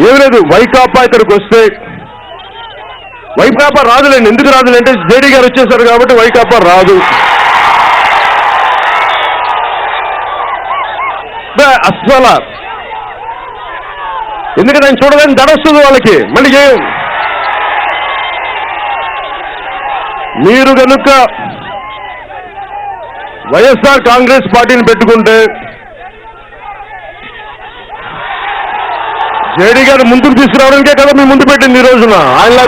ఏమి లేదు వైకాపా ఇక్కడికి వస్తే వైకాపా రాదులేండి. ఎందుకు రాదులేంటే జేడీ గారు వచ్చేసారు కాబట్టి వైకాపా రాదు. బే, అస్సల. ఎందుకంటే ఆయన చూడడానికి దడొస్తుంది వాళ్ళకి? మళ్ళీ ఏం? మీరు కనుక వైఎస్ఆర్ కాంగ్రెస్ పార్టీని పెట్టుకుంటే జేడీ గారు ముందుకు తీసుకురావడానికే కదా మీ ముందు పెట్టింది ఈ రోజున. ఆయన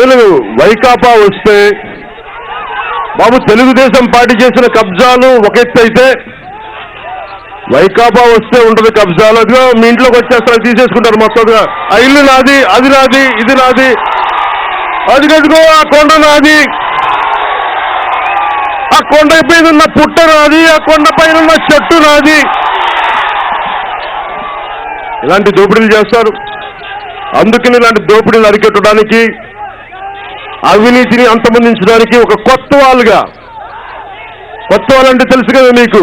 ఏలు వైకాపా వస్తే బాబు తెలుగుదేశం పార్టీ చేసిన కబ్జాలు ఒక ఎత్తు అయితే వైకాపా వస్తే ఉంటుంది కబ్జాలు. అదిగో మీ ఇంట్లోకి వచ్చేస్తారు తీసేసుకుంటారు మొత్తంగా ఆ ఇల్లు నాది అది నాది ఇది నాది. అది కదుగో ఆ కొండ నాది. ఆ కొండ మీద ఉన్న పుట్ట నాది ఆ కొండ పైన ఉన్న చెట్టు నాది. ఇలాంటి దోపిడీలు చేస్తారు. అందుకని ఇలాంటి దోపిడీలు అరికెట్టడానికి అవినీతిని అంతమొందించడానికి ఒక కొత్త వాళ్ళుగా కొత్త వాళ్ళంటే తెలుసు కదా మీకు.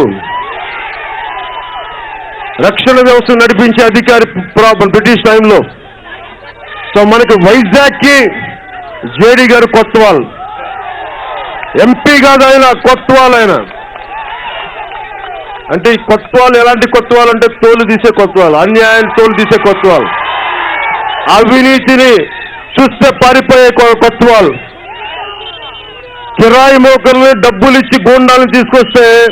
రక్షణ వ్యవస్థ నడిపించే అధికారి ప్రాబ్లం బ్రిటిష్ టైంలో. సో మనకి వైజాగ్కి జేడీ గారు కొత్త వాళ్ళు. ఎంపీ కాదు ఆయన కొత్త వాళ్ళు ఆయన. అంటే ఈ కొత్త ఎలాంటి కొత్త అంటే తోలు తీసే కొత్త అన్యాయం తోలు తీసే కొత్త అవినీతిని చూస్తే పారిపోయే కొ- కొత్త కిరాయి మోకల్ని డబ్బులు ఇచ్చి గూండాలను తీసుకొస్తే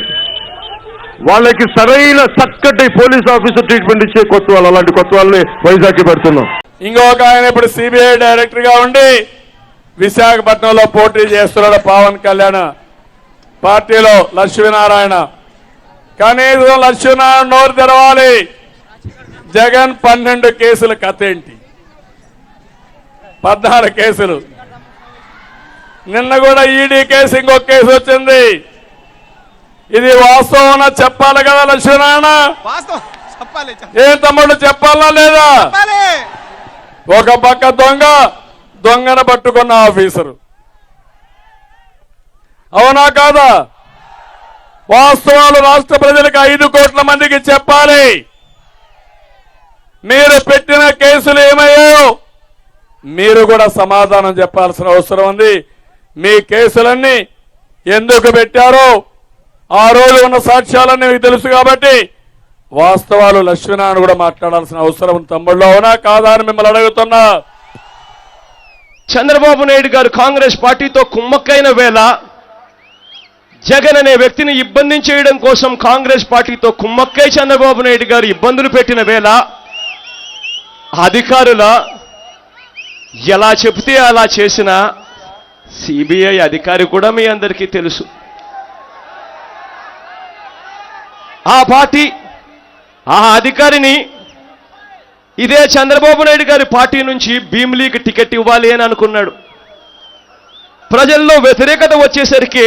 వాళ్ళకి సరైన చక్కటి పోలీస్ ఆఫీసర్ ట్రీట్మెంట్ ఇచ్చే కొత్త అలాంటి కొత్త వాళ్ళని వైజాగ్కి పెడుతున్నాం. ఇంకొక ఆయన ఇప్పుడు సిబిఐ డైరెక్టర్గా ఉండి విశాఖపట్నంలో పోటీ చేస్తున్నాడు పవన్ కళ్యాణ్. పార్టీలో లక్ష్మీనారాయణ. కనీసం లక్ష్మీనారాయణ నోరు తెరవాలి. జగన్ పన్నెండు కేసుల కథ ఏంటి? పద్నాలుగు కేసులు. నిన్న కూడా ఈడీ కేసు ఇంకొక కేసు వచ్చింది. ఇది వాస్తవం చెప్పాలి కదా లక్ష్మీనారాయణ? వాస్తవం. చెప్పాలి ఏం తమ్ముడు చెప్పాలా లేదా? ఒక పక్క దొంగ దొంగన పట్టుకున్న ఆఫీసరు. అవునా కాదా? వాస్తవాలు రాష్ట్ర ప్రజలకు ఐదు కోట్ల మందికి చెప్పాలి. మీరు పెట్టిన కేసులు ఏమయ్యాయో మీరు కూడా సమాధానం చెప్పాల్సిన అవసరం ఉంది. మీ కేసులన్నీ ఎందుకు పెట్టారో ఆ రోజు ఉన్న సాక్ష్యాలన్నీ మీకు తెలుసు కాబట్టి వాస్తవాలు లక్ష్మీనారాయణ కూడా మాట్లాడాల్సిన అవసరం తమ్ముళ్ళు అవునా కాదా అని మిమ్మల్ని అడుగుతున్నా. చంద్రబాబు నాయుడు గారు కాంగ్రెస్ పార్టీతో కుమ్మక్కైన వేళ జగన్ అనే వ్యక్తిని ఇబ్బంది చేయడం కోసం కాంగ్రెస్ పార్టీతో కుమ్మక్కై చంద్రబాబు నాయుడు గారు ఇబ్బందులు పెట్టిన వేళ అధికారుల ఎలా చెబితే అలా చేసిన సిబిఐ అధికారి కూడా మీ అందరికీ తెలుసు. ఆ పార్టీ ఆ అధికారిని ఇదే చంద్రబాబు నాయుడు గారి పార్టీ నుంచి భీమిలీకి టికెట్ ఇవ్వాలి అని అనుకున్నాడు. ప్రజల్లో వ్యతిరేకత వచ్చేసరికి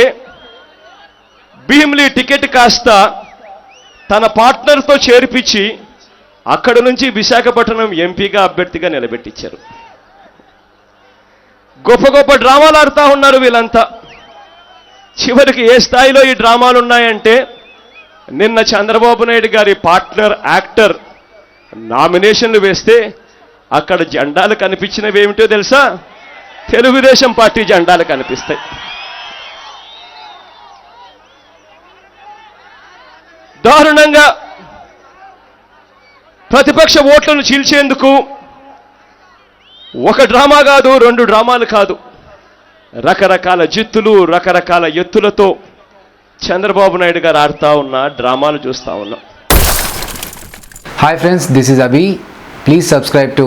భీమ్లీ టికెట్ కాస్త తన పార్ట్నర్తో చేర్పించి అక్కడి నుంచి విశాఖపట్నం ఎంపీగా అభ్యర్థిగా నిలబెట్టించారు. గొప్ప గొప్ప డ్రామాలు ఆడుతూ ఉన్నారు వీళ్ళంతా. చివరికి ఏ స్థాయిలో ఈ డ్రామాలు ఉన్నాయంటే నిన్న చంద్రబాబు నాయుడు గారి పార్ట్నర్ యాక్టర్ నామినేషన్లు వేస్తే అక్కడ జెండాలు కనిపించినవి ఏమిటో తెలుసా? తెలుగుదేశం పార్టీ జెండాలు కనిపిస్తాయి. దారుణంగా ప్రతిపక్ష ఓట్లను చీల్చేందుకు ఒక డ్రామా కాదు రెండు డ్రామాలు కాదు. రకరకాల జిత్తులు రకరకాల ఎత్తులతో చంద్రబాబు నాయుడు గారు ఆడుతూ ఉన్న డ్రామాలు చూస్తూ ఉన్నాం. Hi friends this is Abhi please subscribe to